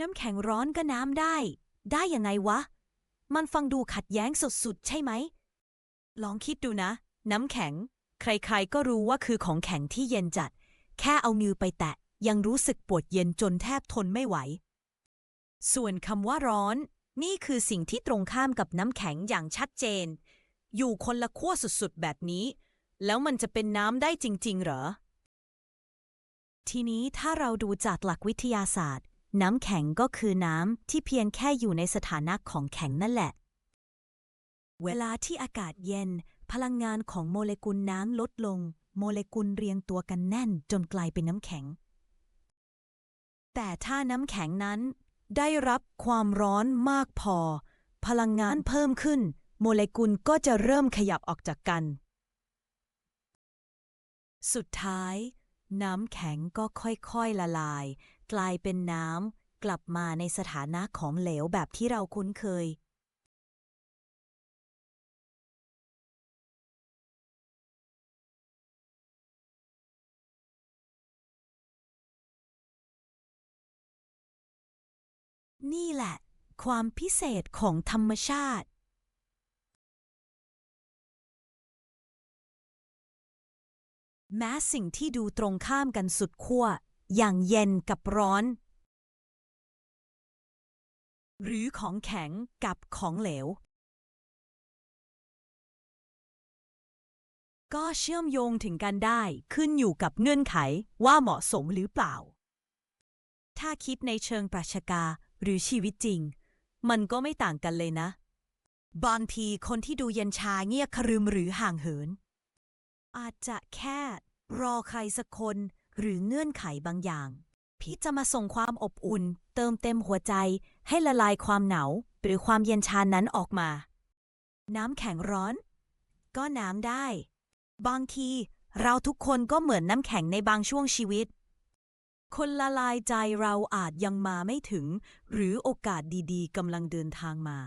น้ำแข็งร้อนก็น้ำได้ ได้ยังไงวะ มันฟังดูขัดแย้งสุดๆ ใช่ไหม ลองคิดดูนะ น้ำแข็ง ใครๆก็รู้ว่าคือของแข็งที่เย็นจัด แค่เอามือไปแตะ ยังรู้สึกปวดเย็นจนแทบทนไม่ไหว ส่วนคำว่าร้อน นี่คือสิ่งที่ตรงข้ามกับน้ำแข็งอย่างชัดเจน อยู่คนละขั้วสุดๆ แบบนี้ แล้วมันจะเป็นน้ำได้จริง ๆ เหรอ ทีนี้ถ้าเราดูจากหลักวิทยาศาสตร์ น้ำแข็งก็คือน้ำที่เพียงแค่อยู่ในสถานะของแข็งนั่นแหละ เวลาที่อากาศเย็น พลังงานของโมเลกุลน้ำลดลง โมเลกุลเรียงตัวกันแน่นจนกลายเป็นน้ำแข็ง แต่ถ้าน้ำแข็งนั้น ได้รับความร้อนมากพอ พลังงานเพิ่มขึ้น โมเลกุลก็จะเริ่มขยับออกจากกัน สุดท้าย น้ำแข็งก็ค่อยๆละลาย กลายเป็นน้ำกลับมาในสถานะของเหลวแบบที่เราคุ้นเคย นี่แหละ ความพิเศษของธรรมชาติแม้สิ่งที่ดูตรงข้ามกันสุดขั้ว อย่างเย็นกับร้อน หรือของแข็งกับของเหลว ก็เชื่อมโยงถึงกันได้ขึ้นอยู่กับเงื่อนไขว่าเหมาะสมหรือเปล่า ถ้าคิดในเชิงปรัชญาหรือชีวิตจริง มันก็ไม่ต่างกันเลยนะบางทีคนที่ดูเย็นชาเงียบครึมหรือห่างเหิน อาจจะแค่รอใครสักคน หรือเงื่อนไขบางอย่างพี่จะมาส่งความอบอุ่น เติมเต็มหัวใจ ให้ละลายความหนาวหรือความเย็นชานั้นออกมา น้ำแข็งร้อน ก็น้ำได้ บางทีเราทุกคนก็เหมือนน้ำแข็งในบางช่วงชีวิต คนละลายใจเราอาจยังมาไม่ถึง หรือโอกาสดีๆกำลังเดินทางมา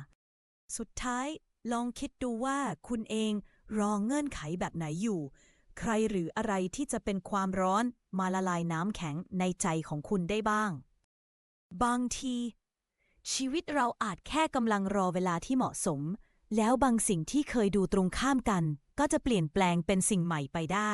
สุดท้ายลองคิดดูว่าคุณเองรองเงื่อนไขแบบไหนอยู่ ใครหรืออะไรที่จะเป็นความร้อนมาละลายน้ำแข็งในใจของคุณได้บ้าง บางที ชีวิตเราอาจแค่กำลังรอเวลาที่เหมาะสม แล้วบางสิ่งที่เคยดูตรงข้ามกัน ก็จะเปลี่ยนแปลงเป็นสิ่งใหม่ไปได้